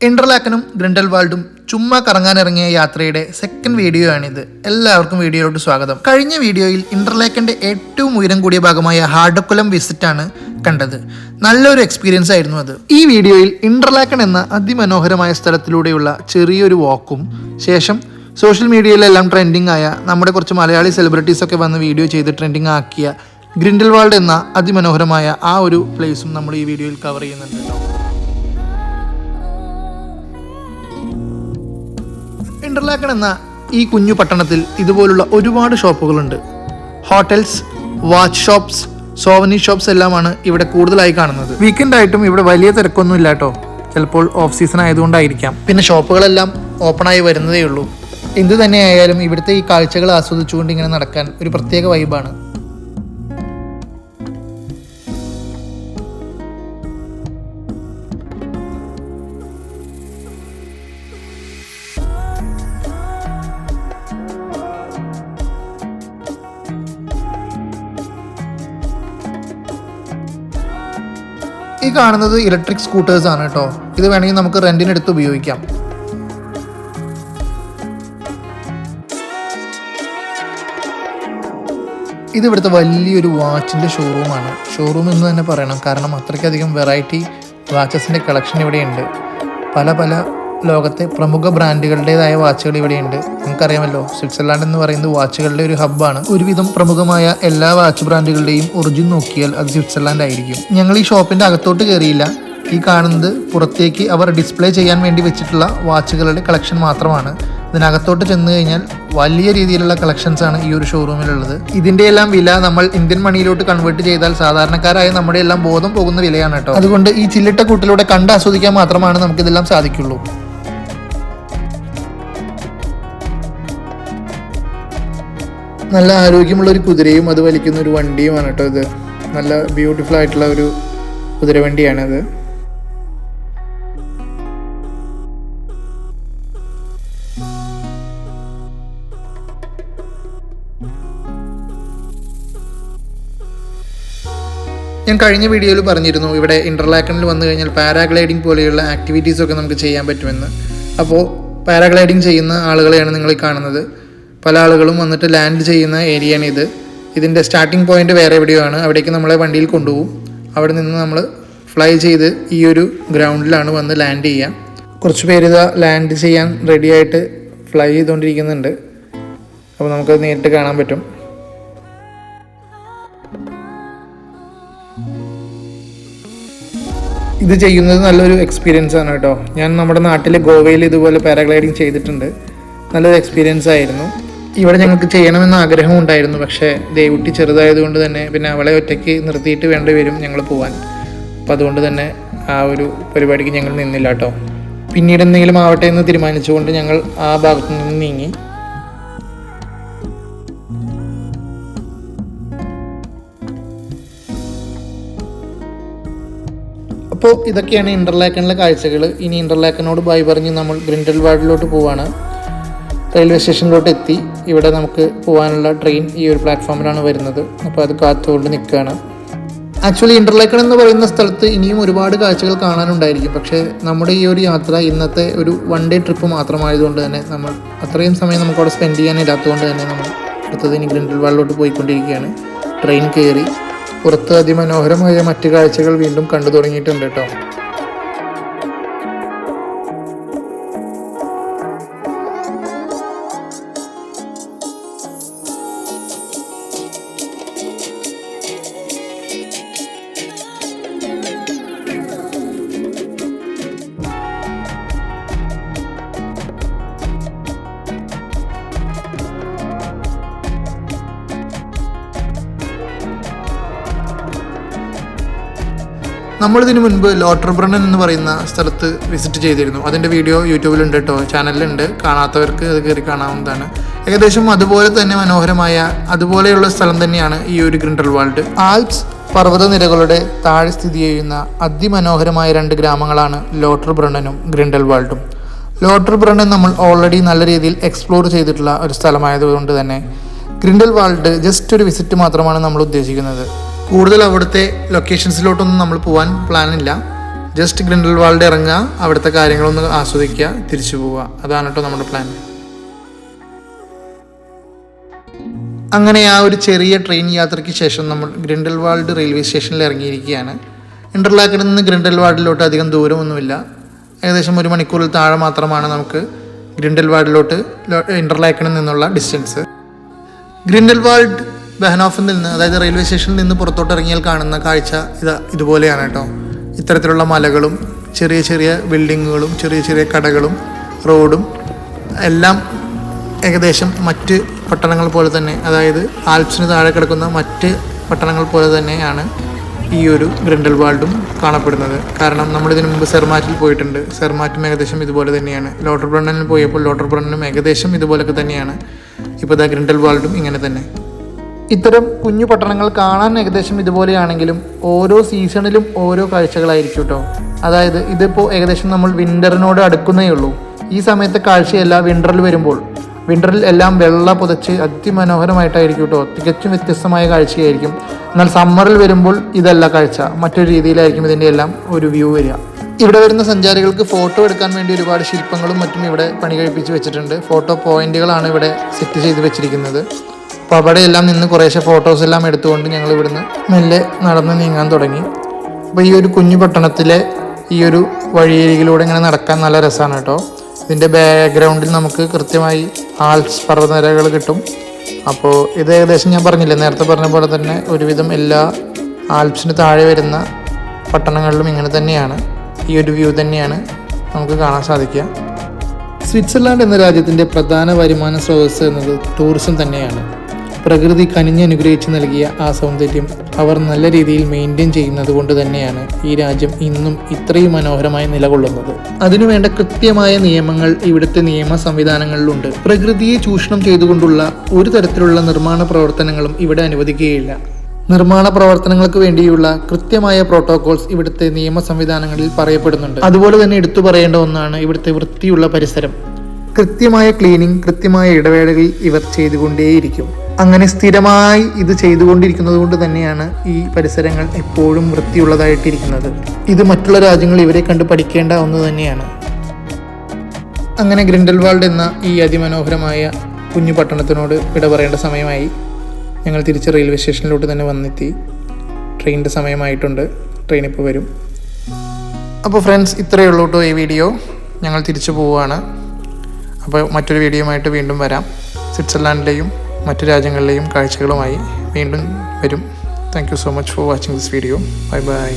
ഇന്റർലാക്കനും ഗ്രിൻഡൽവാൾഡും ചുമ്മാ കറങ്ങാനിറങ്ങിയ യാത്രയുടെ second video ആണിത് എല്ലാവർക്കും വീഡിയോയിലോട്ട് സ്വാഗതം. കഴിഞ്ഞ വീഡിയോയിൽ ഇന്റർലാക്കന്റെ ഏറ്റവും ഉയരം കൂടിയ ഭാഗമായ ഹാർഡക്കുലം വിസിറ്റ് ആണ് കണ്ടത്. നല്ലൊരു എക്സ്പീരിയൻസ് ആയിരുന്നു അത്. ഈ വീഡിയോയിൽ ഇന്റർലാക്കൺ എന്ന അതിമനോഹരമായ സ്ഥലത്തിലൂടെയുള്ള ചെറിയൊരു വാക്കും ശേഷം സോഷ്യൽ മീഡിയയിലെല്ലാം ട്രെൻഡിങ് ആയ നമ്മുടെ കുറച്ച് മലയാളി സെലിബ്രിറ്റീസ് ഒക്കെ വന്ന് വീഡിയോ ചെയ്ത് ട്രെൻഡിങ് ആക്കിയ ഗ്രിൻഡൽവാൾഡ് എന്ന അതിമനോഹരമായ ആ ഒരു പ്ലേസും നമ്മൾ ഈ വീഡിയോയിൽ കവർ ചെയ്യുന്നുണ്ട്. കേട്ടോ ഇന്റർലാക്കൺ എന്ന ഈ കുഞ്ഞു പട്ടണത്തിൽ ഇതുപോലുള്ള ഒരുപാട് ഷോപ്പുകളുണ്ട്. Hotels watch shops souvenir shops എല്ലാമാണ് ഇവിടെ കൂടുതലായി കാണുന്നത്. വീക്കെൻഡ് ആയിട്ടും ഇവിടെ വലിയ തിരക്കൊന്നും ഇല്ല കേട്ടോ ചിലപ്പോൾ ഓഫ് സീസൺ ആയതുകൊണ്ടായിരിക്കാം. പിന്നെ ഷോപ്പുകളെല്ലാം ഓപ്പൺ ആയി വരുന്നതേ ഉള്ളൂ എന്ത് തന്നെയായാലും ഇവിടുത്തെ ഈ കാഴ്ചകൾ ആസ്വദിച്ചുകൊണ്ട് ഇങ്ങനെ നടക്കാൻ ഒരു പ്രത്യേക വൈബാണ് ഈ കാണുന്നത് ഇലക്ട്രിക് സ്കൂട്ടേഴ്സ് ആണ് കേട്ടോ ഇത് വേണമെങ്കിൽ നമുക്ക് റെന്റിനെടുത്ത് ഉപയോഗിക്കാം. ഇത് ഇവിടുത്തെ വലിയൊരു വാച്ചിന്റെ ഷോറൂമാണ് ഷോറൂം എന്ന് തന്നെ പറയണം. കാരണം അത്രയ്ക്കധികം വെറൈറ്റി വാച്ചസിന്റെ കളക്ഷൻ ഇവിടെയുണ്ട്. പല പല ലോകത്തെ പ്രമുഖ ബ്രാൻഡുകളുടേതായ വാച്ചുകൾ ഇവിടെയുണ്ട്. നമുക്കറിയാമല്ലോ സ്വിറ്റ്സർലാൻഡ് എന്ന് പറയുന്നത് വാച്ചുകളുടെ ഒരു ഹബ്ബാണ്. ഒരുവിധം പ്രമുഖമായ എല്ലാ വാച്ച് ബ്രാൻഡുകളുടെയും ഒറിജിൻ നോക്കിയാൽ അത് സ്വിറ്റ്സർലാൻഡ് ആയിരിക്കും. ഞങ്ങൾ ഈ ഷോപ്പിന്റെ അകത്തോട്ട് കയറിയില്ല. ഈ കാണുന്നത് പുറത്തേക്ക് അവർ ഡിസ്പ്ലേ ചെയ്യാൻ വേണ്ടി വെച്ചിട്ടുള്ള വാച്ചുകളുടെ കളക്ഷൻ മാത്രമാണ്. ഇതിനകത്തോട്ട് ചെന്ന് കഴിഞ്ഞാൽ വലിയ രീതിയിലുള്ള കളക്ഷൻസ് ആണ് ഈ ഒരു ഷോറൂമിലുള്ളത്. ഇതിന്റെ എല്ലാം വില നമ്മൾ ഇന്ത്യൻ മണിയിലോട്ട് കൺവേർട്ട് ചെയ്താൽ സാധാരണക്കാരായ നമ്മുടെ എല്ലാം ബോധം പോകുന്ന വിലയാണ് കേട്ടോ. അതുകൊണ്ട് ഈ ചില്ലിട്ട കൂട്ടിലൂടെ കണ്ട് ആസ്വദിക്കാൻ മാത്രമാണ് നമുക്കിതെല്ലാം സാധിക്കുള്ളൂ. നല്ല ആരോഗ്യമുള്ള ഒരു കുതിരയും അത് വലിക്കുന്ന ഒരു വണ്ടിയുമാണ് കേട്ടോ ഇത്. നല്ല ബ്യൂട്ടിഫുൾ ആയിട്ടുള്ള ഒരു കുതിരവണ്ടിയാണത് ഞാൻ കഴിഞ്ഞ വീഡിയോയിൽ പറഞ്ഞിരുന്നു ഇവിടെ ഇന്റർലാക്കണിൽ വന്നു കഴിഞ്ഞാൽ പാരാഗ്ലൈഡിംഗ് പോലെയുള്ള ആക്ടിവിറ്റീസ് ഒക്കെ നമുക്ക് ചെയ്യാൻ പറ്റുമെന്ന്. അപ്പോൾ പാരാഗ്ലൈഡിംഗ് ചെയ്യുന്ന ആളുകളെയാണ് നിങ്ങൾ കാണുന്നത്. പല ആളുകളും വന്നിട്ട് ലാൻഡ് ചെയ്യുന്ന ഏരിയയാണ് ഇത് ഇതിന്റെ സ്റ്റാർട്ടിംഗ് പോയിന്റ് വേറെ എവിടെയാണ് അവിടേക്ക് നമ്മളെ വണ്ടിയിൽ കൊണ്ടുപോകും. അവിടെ നിന്ന് നമ്മൾ ഫ്ലൈ ചെയ്ത് ഈ ഒരു ഗ്രൗണ്ടിലാണ് വന്ന് ലാൻഡ് ചെയ്യുക. കുറച്ച് പേര് ഇതാ ലാൻഡ് ചെയ്യാൻ റെഡിയായിട്ട് ഫ്ലൈ ചെയ്തുകൊണ്ടിരിക്കുന്നുണ്ട് അപ്പോൾ നമുക്കത് നേരിട്ട് കാണാൻ പറ്റും. ഇത് ചെയ്യുന്നത് നല്ലൊരു എക്സ്പീരിയൻസ് ആണ് കേട്ടോ. ഞാൻ നമ്മുടെ നാട്ടിലെ ഗോവയിൽ ഇതുപോലെ പാരാഗ്ലൈഡിങ് ചെയ്തിട്ടുണ്ട്. നല്ലൊരു എക്സ്പീരിയൻസ് ആയിരുന്നു. ഇവിടെ ഞങ്ങൾക്ക് ചെയ്യണമെന്ന് ആഗ്രഹം ഉണ്ടായിരുന്നു. പക്ഷേ ദേവുട്ടി ചെറുതായതുകൊണ്ട് തന്നെ പിന്നെ അവളെ ഒറ്റയ്ക്ക് നിർത്തിയിട്ട് വേണ്ടി വരും ഞങ്ങൾ പോവാൻ. അപ്പോൾ അതുകൊണ്ട് തന്നെ ആ ഒരു പരിപാടിക്ക് ഞങ്ങൾ നിന്നില്ല കേട്ടോ. പിന്നീട് എന്തെങ്കിലും ആവട്ടെ എന്ന് തീരുമാനിച്ചുകൊണ്ട് ഞങ്ങൾ ആ ഭാഗത്തു നിന്ന് നീങ്ങി. അപ്പോൾ ഇതൊക്കെയാണ് ഇന്റർലാക്കണിലെ കാഴ്ചകൾ ഇനി ഇന്റർലാക്കനോട് ബൈ പറഞ്ഞ് നമ്മൾ ഗ്രിൻഡൽ വാർഡിലോട്ട് പോവാണ്. റെയിൽവേ സ്റ്റേഷനിലോട്ട് എത്തി. ഇവിടെ നമുക്ക് പോകാനുള്ള ട്രെയിൻ ഈ ഒരു പ്ലാറ്റ്ഫോമിലാണ് വരുന്നത്. അപ്പോൾ അത് കാത്തുകൊണ്ട് നിൽക്കുകയാണ് ആക്ച്വലി ഇന്റർലേക്കൺ എന്ന് പറയുന്ന സ്ഥലത്ത് ഇനിയും ഒരുപാട് കാഴ്ചകൾ കാണാനുണ്ടായിരിക്കും. പക്ഷേ നമ്മുടെ ഈ ഒരു യാത്ര ഇന്നത്തെ ഒരു വൺ ഡേ ട്രിപ്പ് മാത്രമായതുകൊണ്ട് തന്നെ നമ്മൾ അത്രയും സമയം നമുക്ക് അവിടെ സ്പെൻഡ് ചെയ്യാനില്ലാത്തതുകൊണ്ട് തന്നെ നമ്മൾ അടുത്തത് ഇനി ഗ്രിൻഡൽ പോയിക്കൊണ്ടിരിക്കുകയാണ്. ട്രെയിൻ കയറി പുറത്ത് അതിമനോഹരമായ മറ്റു കാഴ്ചകൾ വീണ്ടും കണ്ടു തുടങ്ങിയിട്ടുണ്ട് കേട്ടോ. നമ്മളിതിനു മുൻപ് ലോട്ടർ ബ്രണ്ണൻ എന്ന് പറയുന്ന സ്ഥലത്ത് വിസിറ്റ് ചെയ്തിരുന്നു. അതിന്റെ വീഡിയോ യൂട്യൂബിലുണ്ട് കേട്ടോ ചാനലിലുണ്ട്. കാണാത്തവർക്ക് അത് കയറി കാണാവുന്നതാണ്. ഏകദേശം അതുപോലെ തന്നെ മനോഹരമായ അതുപോലെയുള്ള സ്ഥലം തന്നെയാണ് ഈ ഒരു ഗ്രിൻഡൽ വാൾഡ് ആൽപ്സ് പർവതനിരകളുടെ താഴെ സ്ഥിതി ചെയ്യുന്ന അതിമനോഹരമായ രണ്ട് ഗ്രാമങ്ങളാണ് ലോട്ടർ ബ്രണ്ണനും ഗ്രിൻഡൽ വാൾഡും ലോട്ടർ ബ്രണ്ണൻ നമ്മൾ ഓൾറെഡി നല്ല രീതിയിൽ എക്സ്പ്ലോർ ചെയ്തിട്ടുള്ള ഒരു സ്ഥലമായതുകൊണ്ട് തന്നെ ഗ്രിൻഡൽ വാൾഡ് ജസ്റ്റ് ഒരു വിസിറ്റ് മാത്രമാണ് നമ്മൾ ഉദ്ദേശിക്കുന്നത്. കൂടുതൽ അവിടുത്തെ ലൊക്കേഷൻസിലോട്ടൊന്നും നമ്മൾ പോകാൻ പ്ലാൻ ഇല്ല. ജസ്റ്റ് ഗ്രിൻഡൽവാൾഡ് ഇറങ്ങുക അവിടുത്തെ കാര്യങ്ങളൊന്ന് ആസ്വദിക്കുക തിരിച്ചു പോവുക. അതാണ് കേട്ടോ നമ്മുടെ പ്ലാൻ അങ്ങനെ ആ ഒരു ചെറിയ ട്രെയിൻ യാത്രയ്ക്ക് ശേഷം നമ്മൾ ഗ്രിൻഡൽ വാൾഡ് റെയിൽവേ സ്റ്റേഷനിൽ ഇറങ്ങിയിരിക്കുകയാണ്. ഇന്റർലാക്കിൽ നിന്ന് ഗ്രിൻഡൽ വാർഡിലോട്ട് അധികം ദൂരമൊന്നുമില്ല. ഏകദേശം ഒരു മണിക്കൂറിൽ താഴെ മാത്രമാണ് നമുക്ക് ഗ്രിൻഡൽ വാർഡിലോട്ട് ഇന്റർലാക്കിൽ നിന്നുള്ള ഡിസ്റ്റൻസ് ഗ്രിൻഡൽവാൾഡ് ബെഹനോഫിൽ നിന്ന് അതായത് റെയിൽവേ സ്റ്റേഷനിൽ നിന്ന് പുറത്തോട്ട് ഇറങ്ങിയാൽ കാണുന്ന കാഴ്ച ഇതാ ഇതുപോലെയാണ് കേട്ടോ. ഇത്തരത്തിലുള്ള മലകളും ചെറിയ ചെറിയ ബിൽഡിങ്ങുകളും ചെറിയ ചെറിയ കടകളും റോഡും എല്ലാം ഏകദേശം മറ്റ് പട്ടണങ്ങൾ പോലെ തന്നെ അതായത് ആൽപ്സിന് താഴെ കിടക്കുന്ന മറ്റ് പട്ടണങ്ങൾ പോലെ തന്നെയാണ് ഈ ഒരു ഗ്രിൻഡൽവാൾഡും കാണപ്പെടുന്നത്. കാരണം നമ്മൾ ഇതിനു മുമ്പ് സെർമാറ്റിൽ പോയിട്ടുണ്ട്. സെർമാറ്റും ഏകദേശം ഇതുപോലെ തന്നെയാണ്. ലോട്ടർ ബ്രണ്ണനിൽ പോയപ്പോൾ ലോട്ടർ ബ്രണ്ണനും ഏകദേശം ഇതുപോലൊക്കെ തന്നെയാണ്. ഇപ്പോൾ ദ ദാ ഗ്രിൻഡൽവാൾഡും ഇങ്ങനെ തന്നെ. ഇത്തരം കുഞ്ഞു പട്ടണങ്ങൾ കാണാൻ ഏകദേശം ഇതുപോലെയാണെങ്കിലും ഓരോ സീസണിലും ഓരോ കാഴ്ചകളായിരിക്കും കേട്ടോ അതായത് ഇതിപ്പോൾ ഏകദേശം നമ്മൾ വിന്ററിനോട് അടുക്കുന്നേ ഉള്ളൂ. ഈ സമയത്തെ കാഴ്ചയല്ല വിന്ററിൽ വരുമ്പോൾ വിന്ററിൽ എല്ലാം വെള്ള പുതച്ച് അതിമനോഹരമായിട്ടായിരിക്കും കേട്ടോ തികച്ചും വ്യത്യസ്തമായ കാഴ്ചയായിരിക്കും. എന്നാൽ സമ്മറിൽ വരുമ്പോൾ ഇതല്ല കാഴ്ച. മറ്റൊരു രീതിയിലായിരിക്കും ഇതിന്റെ എല്ലാം ഒരു വ്യൂ വരിക. ഇവിടെ വരുന്ന സഞ്ചാരികൾക്ക് ഫോട്ടോ എടുക്കാൻ വേണ്ടി ഒരുപാട് ശില്പങ്ങളും മറ്റും ഇവിടെ പണി കഴിപ്പിച്ച് വെച്ചിട്ടുണ്ട്. ഫോട്ടോ പോയിന്റുകളാണ് ഇവിടെ സെറ്റ് ചെയ്ത് വെച്ചിരിക്കുന്നത്. അപ്പോൾ അവിടെയെല്ലാം നിന്ന് കുറേശ്ശെ ഫോട്ടോസ് എല്ലാം എടുത്തുകൊണ്ട് ഞങ്ങൾ ഇവിടുന്ന് മെല്ലെ നടന്ന് നീങ്ങാൻ തുടങ്ങി. അപ്പോൾ ഈ ഒരു കുഞ്ഞു പട്ടണത്തിലെ ഈ ഒരു വഴിയരികിലൂടെ ഇങ്ങനെ നടക്കാൻ നല്ല രസമാണ് കേട്ടോ. ഇതിന്റെ ബാക്ക്ഗ്രൗണ്ടിൽ നമുക്ക് കൃത്യമായി ആൽപ്സ് പർവതനിരകൾ കിട്ടും. അപ്പോൾ ഇത് ഏകദേശം ഞാൻ പറഞ്ഞില്ലേ നേരത്തെ പറഞ്ഞ പോലെ തന്നെ ഒരുവിധം എല്ലാ ആൽപ്സിന് താഴെ വരുന്ന പട്ടണങ്ങളിലും ഇങ്ങനെ തന്നെയാണ്. ഈ ഒരു വ്യൂ തന്നെയാണ് നമുക്ക് കാണാൻ സാധിക്കുക. സ്വിറ്റ്സർലാൻഡ് എന്ന രാജ്യത്തിന്റെ പ്രധാന വരുമാന സ്രോതസ് എന്നത് ടൂറിസം തന്നെയാണ്. പ്രകൃതി കനിഞ്ഞനുഗ്രഹിച്ച് നൽകിയ ആ സൗന്ദര്യം അവർ നല്ല രീതിയിൽ മെയിന്റെയിൻ ചെയ്യുന്നത് കൊണ്ട് തന്നെയാണ് ഈ രാജ്യം ഇന്നും ഇത്രയും മനോഹരമായി നിലകൊള്ളുന്നത്. അതിനുവേണ്ട കൃത്യമായ നിയമങ്ങൾ ഇവിടുത്തെ നിയമ സംവിധാനങ്ങളിലുണ്ട്. പ്രകൃതിയെ ചൂഷണം ചെയ്തുകൊണ്ടുള്ള ഒരു തരത്തിലുള്ള നിർമ്മാണ പ്രവർത്തനങ്ങളും ഇവിടെ അനുവദിക്കുകയില്ല. നിർമ്മാണ പ്രവർത്തനങ്ങൾക്ക് വേണ്ടിയുള്ള കൃത്യമായ പ്രോട്ടോകോൾസ് ഇവിടുത്തെ നിയമ സംവിധാനങ്ങളിൽ പറയപ്പെടുന്നുണ്ട്. അതുപോലെ തന്നെ എടുത്തു പറയേണ്ട ഒന്നാണ് ഇവിടുത്തെ വൃത്തിയുള്ള പരിസരം. കൃത്യമായ ക്ലീനിങ് കൃത്യമായ ഇടവേളകളിൽ ഇവർ ചെയ്തുകൊണ്ടേയിരിക്കും. അങ്ങനെ സ്ഥിരമായി ഇത് ചെയ്തുകൊണ്ടിരിക്കുന്നത് കൊണ്ട് തന്നെയാണ് ഈ പരിസരങ്ങൾ എപ്പോഴും വൃത്തിയുള്ളതായിട്ടിരിക്കുന്നത്. ഇത് മറ്റുള്ള രാജ്യങ്ങൾ ഇവരെ കണ്ട് പഠിക്കേണ്ട ഒന്ന് തന്നെയാണ്. അങ്ങനെ ഗ്രിൻഡൽവാൾഡ് എന്ന ഈ അതിമനോഹരമായ കുഞ്ഞു പട്ടണത്തിനോട് വിട പറയേണ്ട സമയമായി ഞങ്ങൾ തിരിച്ച് റെയിൽവേ സ്റ്റേഷനിലോട്ട് തന്നെ വന്നെത്തി. ട്രെയിനിന്റെ സമയമായിട്ടുണ്ട്. ട്രെയിൻ ഇപ്പോൾ വരും. അപ്പോൾ ഫ്രണ്ട്സ് ഇത്രയേ ഉള്ളൂ കേട്ടോ ഈ വീഡിയോ. ഞങ്ങൾ തിരിച്ചു പോവുകയാണ്. അപ്പോൾ മറ്റൊരു വീഡിയോയുമായിട്ട് വീണ്ടും വരാം. സ്വിറ്റ്സർലാൻഡിലെയും മറ്റു രാജ്യങ്ങളിലെയും കാഴ്ചകളുമായി വീണ്ടും വരും. Thank you so much for watching this video bye bye